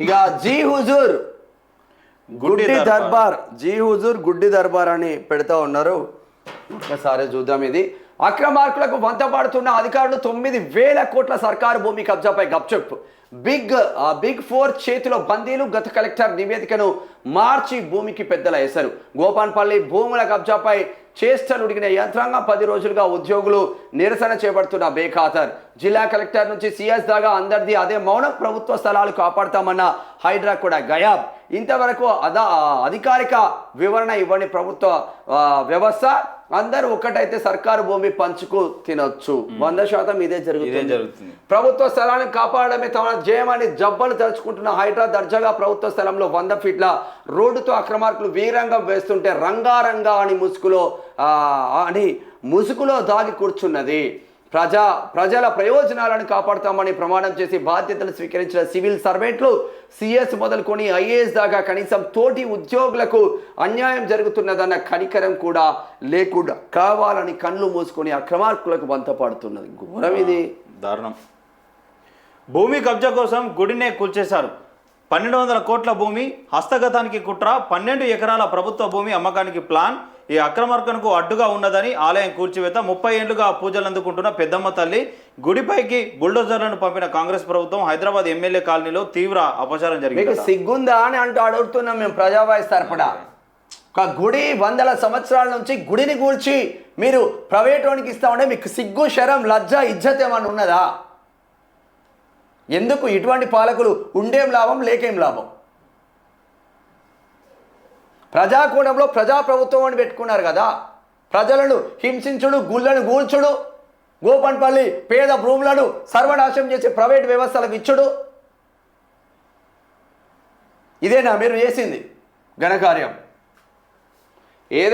ఇక జీ హుజూర్ గుడ్డి దర్బార్. జీ హుజూర్ గుడ్డి దర్బార్ అని పెడతా ఉన్నారు. ఒకసారి చూద్దాం ఇది. అక్రమార్కులకు వంత పాడుతున్న అధికారులు తొమ్మిది వేల కోట్ల సర్కారు భూమి కబ్జాపై గప్చుప్. బిగ్ బిగ్ ఫోర్ చేతిలో బందీలు గత కలెక్టర్ నివేదికను మార్చి భూమికి పెద్దల ఎసరు గోపాన్పల్లి భూముల కబ్జాపై చేష్టలు ఉడిగిన యంత్రాంగం పది రోజులుగా ఉద్యోగులు నిరసన చేపడుతున్న బేఖాతర్. జిల్లా కలెక్టర్ నుంచి సిఎస్ దాకా అందరిది అదే మౌనం ప్రభుత్వ స్థలాలు కాపాడతామన్న హైడ్రా కూడా గయాబ్. ఇంతవరకు అదా అధికారిక వివరణ ఇవ్వని ప్రభుత్వ వ్యవస్థ అందరూ ఒకటైతే సర్కారు భూమి పంచుకు తినొచ్చు. వంద శాతం ఇదే జరుగుతుంది. ప్రభుత్వ స్థలాన్ని కాపాడమే తమ జయమని జబ్బలు తలుచుకుంటున్న హైడ్రా దర్జాగా ప్రభుత్వ స్థలంలో వంద ఫీట్ల రోడ్డుతో అక్రమార్కులు వీరంగం వేస్తుంటే రంగారంగా అని ముసుగులో అని ముసుగులో దాగి కూర్చున్నది. ప్రజా ప్రజల ప్రయోజనాలను కాపాడుతామని ప్రమాణం చేసి బాధ్యతలు స్వీకరించిన సివిల్ సర్వెంట్లు సిఎస్ మొదలుకొని ఐఏఎస్ దాకా కనీసం తోటి ఉద్యోగులకు అన్యాయం జరుగుతున్నదన్న కనికరం కూడా లేకుండా కావాలని కళ్ళు మూసుకొని అక్రమార్కులకు వంతపాడుతున్నది. ఘోరం ఇది. దారుణం. భూమి కబ్జా కోసం గుడినే కూల్చేశారు. పన్నెండు వందల కోట్ల భూమి హస్తగతానికి కుట్ర పన్నెండు ఎకరాల ప్రభుత్వ భూమి అమ్మకానికి ప్లాన్. ఈ అక్రమార్కనకు అడ్డుగా ఉన్నదని ఆలయం కూల్చివేత ముప్పై ఏళ్ళుగా పూజలు అందుకుంటున్న పెద్దమ్మ తల్లి. గుడిపైకి బుల్డోజర్లను పంపిన కాంగ్రెస్ ప్రభుత్వం హైదరాబాద్ ఎమ్మెల్యే కాలనీలో తీవ్ర అపచారం జరిగింది సిగ్గుందా అని అంటూ అడుగుతున్నాం మేము ప్రజావాయి తరపున. ఒక గుడి వందల సంవత్సరాల నుంచి గుడిని కూల్చి మీరు ప్రైవేట్ వానికి ఇస్తామంటే మీకు సిగ్గు శరం లజ్జ ఇజ్జత్ ఏమన్నా ఉన్నదా? ఎందుకు ఇటువంటి పాలకులు ఉండేం లాభం లేకేం లాభం? ప్రజాకూడంలో ప్రజాప్రభుత్వం అని పెట్టుకున్నారు కదా. ప్రజలను హింసించుడు గుళ్ళను గూల్చుడు గోపన్పల్లి పేద భూములను సర్వనాశం చేసే ప్రైవేట్ వ్యవస్థలకు ఇచ్చుడు. ఇదేనా మీరు చేసింది ఘనకార్యం? ఏదైనా